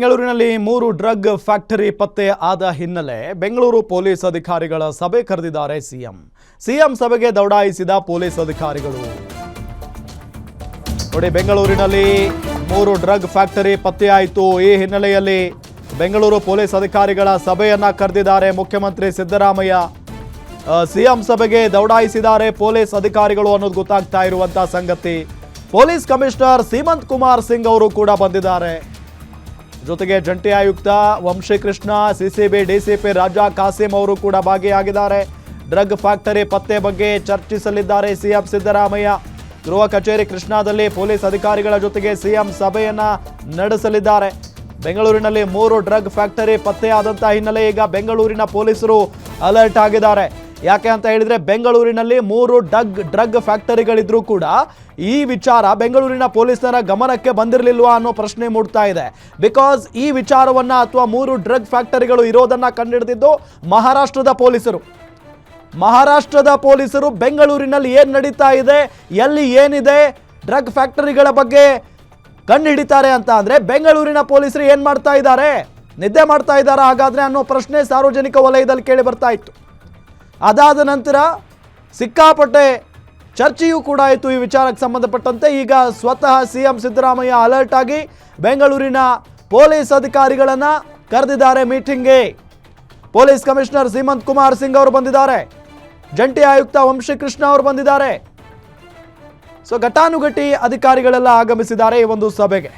ಬೆಂಗಳೂರಿನಲ್ಲಿ ಮೂರು drug factory ಪತ್ತೆ ಆದ ಹಿನ್ನೆಲೆ ಬೆಂಗಳೂರು ಪೊಲೀಸ್ ಅಧಿಕಾರಿಗಳ ಸಭೆ ಕರೆದಿದ್ದಾರೆ ಸಿಎಂ. ಸಿಎಂ ಸಭೆಗೆ ದೌಡಾಯಿಸಿದ ಪೊಲೀಸ್ ಅಧಿಕಾರಿಗಳು. ನೋಡಿ, ಬೆಂಗಳೂರಿನಲ್ಲಿ ಮೂರು ಡ್ರಗ್ ಫ್ಯಾಕ್ಟರಿ ಪತ್ತೆಯಾಯಿತು ಈ ಹಿನ್ನೆಲೆಯಲ್ಲಿ ಬೆಂಗಳೂರು ಪೊಲೀಸ್ ಅಧಿಕಾರಿಗಳ ಸಭೆಯನ್ನ ಕರೆದಿದ್ದಾರೆ ಮುಖ್ಯಮಂತ್ರಿ ಸಿದ್ದರಾಮಯ್ಯ. ಸಿಎಂ ಸಭೆಗೆ ದೌಡಾಯಿಸಿದ್ದಾರೆ ಪೊಲೀಸ್ ಅಧಿಕಾರಿಗಳು ಅನ್ನೋದು ಗೊತ್ತಾಗ್ತಾ ಇರುವಂತಹ ಸಂಗತಿ. ಪೊಲೀಸ್ ಕಮಿಷನರ್ ಸೀಮಂತ್ ಕುಮಾರ್ ಸಿಂಗ್ ಅವರು ಕೂಡ ಬಂದಿದ್ದಾರೆ. ಜೊತೆಗೆ ಜಂಟಿ ಆಯುಕ್ತ ವಂಶೀಕೃಷ್ಣ, ಸಿಸಿಬಿ, ಡಿಸಿಪಿ ರಾಜಾ ಕಾಸಿಂ ಅವರು ಕೂಡ ಭಾಗಿಯಾಗಿದ್ದಾರೆ. ಡ್ರಗ್ ಫ್ಯಾಕ್ಟರಿ ಪತ್ತೆ ಬಗ್ಗೆ ಚರ್ಚಿಸಲಿದ್ದಾರೆ ಸಿಎಂ ಸಿದ್ದರಾಮಯ್ಯ. ಗೃಹ ಕಚೇರಿ ಕೃಷ್ಣಾದಲ್ಲಿ ಪೊಲೀಸ್ ಅಧಿಕಾರಿಗಳ ಜೊತೆಗೆ ಸಿಎಂ ಸಭೆಯನ್ನ ನಡೆಸಲಿದ್ದಾರೆ. ಬೆಂಗಳೂರಿನಲ್ಲಿ ಮೂರು ಡ್ರಗ್ ಫ್ಯಾಕ್ಟರಿ ಪತ್ತೆಯಾದಂತಹ ಹಿನ್ನೆಲೆ ಈಗ ಬೆಂಗಳೂರಿನ ಪೊಲೀಸರು ಅಲರ್ಟ್ ಆಗಿದ್ದಾರೆ. ಯಾಕೆ ಅಂತ ಹೇಳಿದ್ರೆ ಬೆಂಗಳೂರಿನಲ್ಲಿ ಮೂರು ಡಗ್ ಡ್ರಗ್ ಫ್ಯಾಕ್ಟರಿಗಳಿದ್ರೂ ಕೂಡ ಈ ವಿಚಾರ ಬೆಂಗಳೂರಿನ ಪೊಲೀಸರ ಗಮನಕ್ಕೆ ಬಂದಿರಲಿಲ್ವಾ ಅನ್ನೋ ಪ್ರಶ್ನೆ ಮೂಡ್ತಾ ಇದೆ. ಬಿಕಾಸ್ ಈ ವಿಚಾರವನ್ನ ಅಥವಾ ಮೂರು ಡ್ರಗ್ ಫ್ಯಾಕ್ಟರಿಗಳು ಇರೋದನ್ನ ಕಂಡುಹಿಡಿದಿದ್ದು ಮಹಾರಾಷ್ಟ್ರದ ಪೊಲೀಸರು. ಮಹಾರಾಷ್ಟ್ರದ ಪೊಲೀಸರು ಬೆಂಗಳೂರಿನಲ್ಲಿ ಏನು ನಡೀತಾ ಇದೆ, ಎಲ್ಲಿ ಏನಿದೆ, ಡ್ರಗ್ ಫ್ಯಾಕ್ಟರಿಗಳ ಬಗ್ಗೆ ಕಂಡು ಹಿಡಿತಾರೆ ಅಂತ ಅಂದ್ರೆ ಬೆಂಗಳೂರಿನ ಪೊಲೀಸರು ಏನು ಮಾಡ್ತಾ ಇದ್ದಾರೆ? ನಿದ್ದೆ ಮಾಡ್ತಾ ಇದ್ದಾರಾ ಹಾಗಾದ್ರೆ ಅನ್ನೋ ಪ್ರಶ್ನೆ ಸಾರ್ವಜನಿಕ ವಲಯದಲ್ಲಿ ಕೇಳಿ ಬರ್ತಾ ಇತ್ತು. ಅದಾದ ನಂತರ ಸಿಕ್ಕಾಪಟ್ಟೆ ಚರ್ಚೆಯೂ ಕೂಡ ಆಯಿತು ಈ ವಿಚಾರಕ್ಕೆ ಸಂಬಂಧಪಟ್ಟಂತೆ. ಈಗ ಸ್ವತಃ ಸಿ ಎಂ ಸಿದ್ದರಾಮಯ್ಯ ಅಲರ್ಟ್ ಆಗಿ ಬೆಂಗಳೂರಿನ ಪೊಲೀಸ್ ಅಧಿಕಾರಿಗಳನ್ನು ಕರೆದಿದ್ದಾರೆ ಮೀಟಿಂಗ್ಗೆ. ಪೊಲೀಸ್ ಕಮಿಷನರ್ ಸೀಮಂತ್ ಕುಮಾರ್ ಸಿಂಗ್ ಅವರು ಬಂದಿದ್ದಾರೆ. ಜಂಟಿ ಆಯುಕ್ತ ವಂಶಿಕೃಷ್ಣ ಅವರು ಬಂದಿದ್ದಾರೆ. ಸೊ ಘಟಾನುಘಟಿ ಅಧಿಕಾರಿಗಳೆಲ್ಲ ಆಗಮಿಸಿದ್ದಾರೆ ಈ ಒಂದು ಸಭೆಗೆ.